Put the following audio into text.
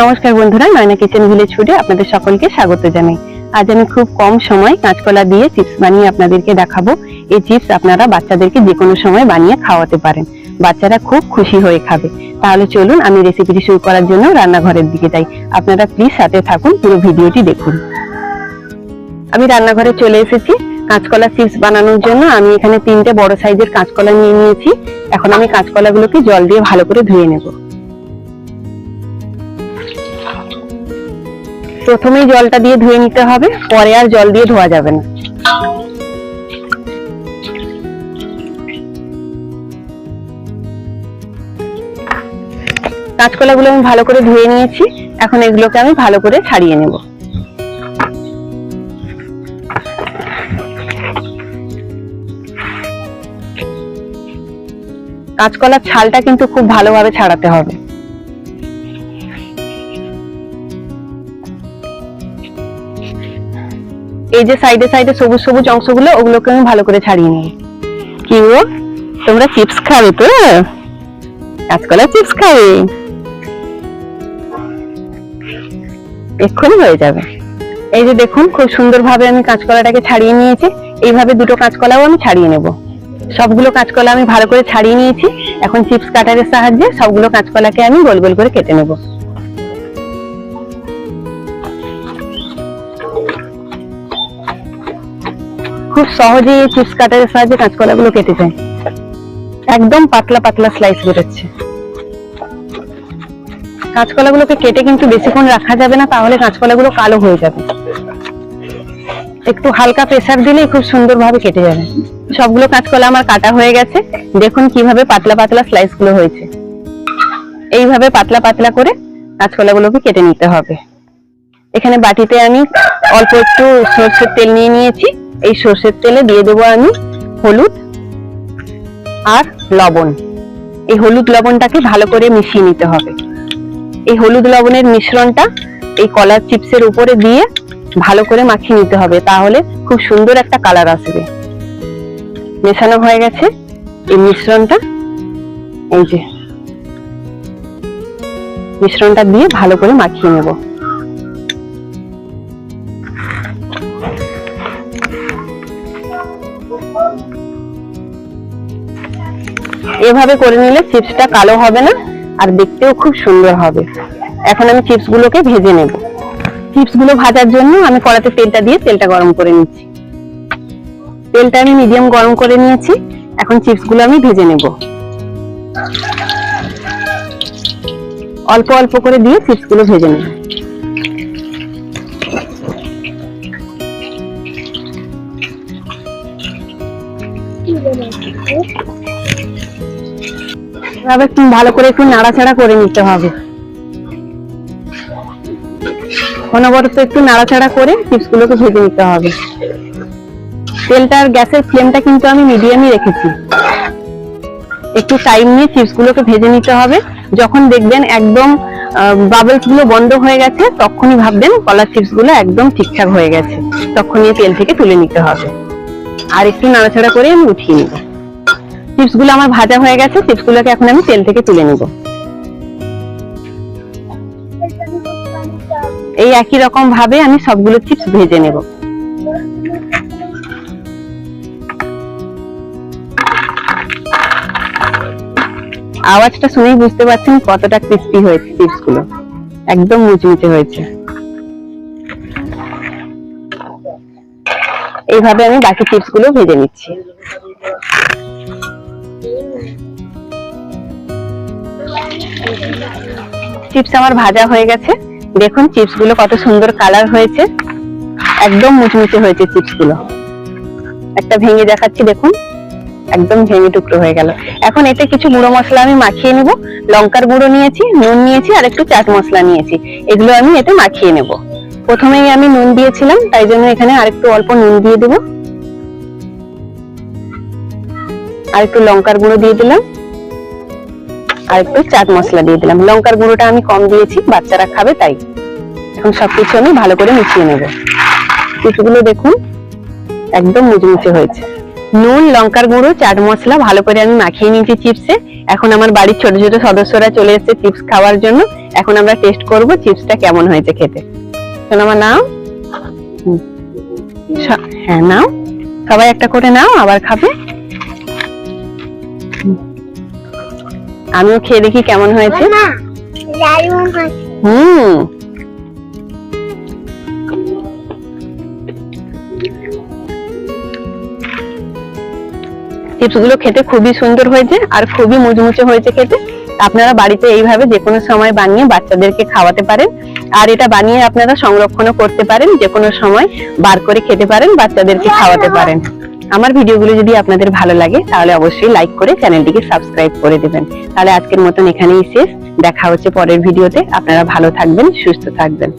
নমস্কার বন্ধুরা, Nayana kitchen village ফুডে আপনাদের সকলকে স্বাগত জানাই। আজ আমি খুব কম সময় কাঁচকলা দিয়ে চিপস বানিয়ে আপনাদেরকে দেখাবো। এই চিপস আপনারা বাচ্চাদেরকে যে কোনো সময় বানিয়ে খাওয়াতে পারেন। বাচ্চারা খুব খুশি হয়ে খাবে। তাহলে চলুন আমি রেসিপিটি শুরু করার জন্য রান্নাঘরের দিকে যাই। আপনারা প্লিজ সাথে থাকুন, পুরো ভিডিওটি দেখুন। আমি রান্নাঘরে চলে এসেছি। কাঁচকলা চিপস বানানোর জন্য আমি এখানে তিনটে বড় সাইজের কাঁচকলা নিয়ে নিয়েছি। এখন আমি কাঁচকলাগুলোকে জল দিয়ে ভালো করে ধুয়ে নেব। প্রথমেই জলটা দিয়ে ধুয়ে নিতে হবে, পরে আর জল দিয়ে ধোয়া যাবে না। কাঁচকলাগুলো আমি ভালো করে ধুয়ে নিয়েছি, এখন এগুলোকে আমি ভালো করে ছাড়িয়ে নেব। কাঁচকলার ছালটা কিন্তু খুব ভালোভাবে ছাড়াতে হবে। এই যে সাইডে সাইডে সবুজ সবুজ অংশগুলো, ওগুলোকে আমি ভালো করে ছাড়িয়ে নিই। কি গো? তোমরা চিপস খাবে তো? কাঁচকলা চিপস খাবে। এক্ষুনি হয়ে যাবে। এই যে দেখুন, খুব সুন্দরভাবে আমি কাঁচকলাটাকে ছাড়িয়ে নিয়েছি। এইভাবে দুটো কাঁচকলাও আমি ছাড়িয়ে নেব। সবগুলো কাঁচকলা আমি ভালো করে ছাড়িয়ে নিয়েছি। এখন চিপস কাটারের সাহায্যে সবগুলো কাঁচকলাকে আমি গোল গোল করে কেটে নেব। খুব সহজেই চিপস কাটারের সাহায্যে কাঁচকলাগুলো কেটে যায়। একদম পাতলা পাতলা স্লাইস বেরোচ্ছে। কাঁচকলাগুলোকে কেটে কিন্তু বেশিক্ষণ রাখা যাবে না, তাহলে কাঁচকলাগুলো কালো হয়ে যাবে। একটু হালকা প্রেসার দিলেই খুব সুন্দরভাবে কেটে যাবে। সবগুলো কাঁচকলা আমার কাটা হয়ে গেছে। দেখুন কীভাবে পাতলা পাতলা স্লাইসগুলো হয়েছে। এইভাবে পাতলা পাতলা করে কাঁচকলাগুলোকে কেটে নিতে হবে। এখানে বাটিতে আমি অল্প একটু সরষের তেল নিয়ে নিয়েছি। এই সর্ষের তেলে দিয়ে দেবো আমি হলুদ আর লবণ। এই হলুদ লবণটাকে ভালো করে মিশিয়ে নিতে হবে। এই হলুদ লবণের মিশ্রণটা এই কলার চিপসের উপরে দিয়ে ভালো করে মাখিয়ে নিতে হবে, তাহলে খুব সুন্দর একটা কালার আসবে। মেশানো হয়ে গেছে। এই মিশ্রণটা এই যে, মিশ্রণটা দিয়ে ভালো করে মাখিয়ে নেব। এভাবে করে নিলে চিপসটা কালো হবে না আর দেখতেও খুব সুন্দর হবে। এখন আমি চিপসগুলোকে ভেজে নেব। চিপসগুলো ভাজার জন্য আমি কড়াতে তেলটা দিয়ে তেলটা গরম করে নিচ্ছি। তেলটা আমি মিডিয়াম গরম করে নিয়েছি। এখন চিপসগুলো আমি ভেজে নেব। অল্প অল্প করে দিয়ে চিপসগুলো ভেজে নেব। এভাবে ভালো করে একটু নাড়াচাড়া করে নিতে হবে। অনবরত একটু নাড়াচাড়া করে চিপস গুলোকে ভেজে নিতে হবে। তেলটার গ্যাসের ফ্লেমটা কিন্তু আমি মিডিয়ামই রেখেছি। একটু টাইম নিয়ে চিপস গুলোকে ভেজে নিতে হবে। যখন দেখবেন একদম বাবলসগুলো বন্ধ হয়ে গেছে, তখনই ভাববেন কলার চিপসগুলো একদম ঠিকঠাক হয়ে গেছে। তখনই তেল থেকে তুলে নিতে হবে। আর একটু নাড়াচাড়া করে আমি উঠিয়ে নিব। চিপসগুলো আমার ভাজা হয়ে গেছে চিপস গুলোকে এখন আমি তেল থেকে তুলে নিব। এই একই রকম ভাবে আমি সবগুলো চিপস ভেজে নেব। আওয়াজটা শুনেই বুঝতে পারছেন কতটা ক্রিস্পি হয়েছে চিপসগুলো একদম মুচমুচে হয়েছে। এইভাবে আমি বাকি চিপসগুলো ভেজে নিচ্ছি। চিপস আমার ভাজা হয়ে গেছে। দেখুন চিপসগুলো কত সুন্দর কালার হয়েছে। একদম মুচমুচে হয়েছে চিপসগুলো একটা ভেঙে দেখাচ্ছি, দেখুন। একদম ভেঙে টুকরো হয়ে গেল। এখন এতে কিছু গুঁড়ো মশলা আমি মাখিয়ে নেব। লঙ্কার গুঁড়ো নিয়েছি, নুন নিয়েছি, আর একটু চাট মশলা নিয়েছি। এগুলো আমি এতে মাখিয়ে নেব। প্রথমেই আমি নুন দিয়েছিলাম, তাই জন্য এখানে আরেকটু অল্প নুন দিয়ে দেবো। আর একটু লঙ্কার গুঁড়ো দিয়ে দিলাম। আর একটু চাট মশলা দিয়ে দিলাম। লঙ্কার গুঁড়োটা আমি কম দিয়েছি, বাচ্চারা খাবে তাই। এখন সবকিছু আমি ভালো করে মিশিয়ে নেব। চিপসগুলো দেখুন, একদম মুচমুচে হয়েছে। নুন, লঙ্কার গুঁড়ো, চাট মশলা ভালো করে আমি মাখিয়ে নিয়েছি চিপসে। এখন আমার বাড়ির ছোট ছোট সদস্যরা চলে এসেছে চিপস খাওয়ার জন্য। এখন আমরা টেস্ট করব চিপসটা কেমন হয়েছে খেতে। আমার নাও। হ্যাঁ নাও। সবাই একটা করে নাও, আবার খাবে। আমিও খেয়ে দেখি কেমন হয়েছে। হুম। চিপসগুলো খেতে খুবই সুন্দর হয়েছে আর খুবই মুচমুচে হয়েছে খেতে। আপনারা বাড়িতে এইভাবে যে কোনো সময় বানিয়ে বাচ্চাদেরকে খাওয়াতে পারেন আর এটা বানিয়ে আপনারা সংরক্ষণও করতে পারেন যে কোনো সময় বার করে খেতে পারেন বাচ্চাদেরকে খাওয়াতে পারেন। আমার ভিডিওগুলো যদি আপনাদের ভালো লাগে, তাহলে অবশ্যই লাইক করে চ্যানেলটিকে সাবস্ক্রাইব করে দেবেন। তাহলে আজকের মতন এখানেই শেষ। দেখা হচ্ছে পরের ভিডিওতে। আপনারা ভালো থাকবেন, সুস্থ থাকবেন।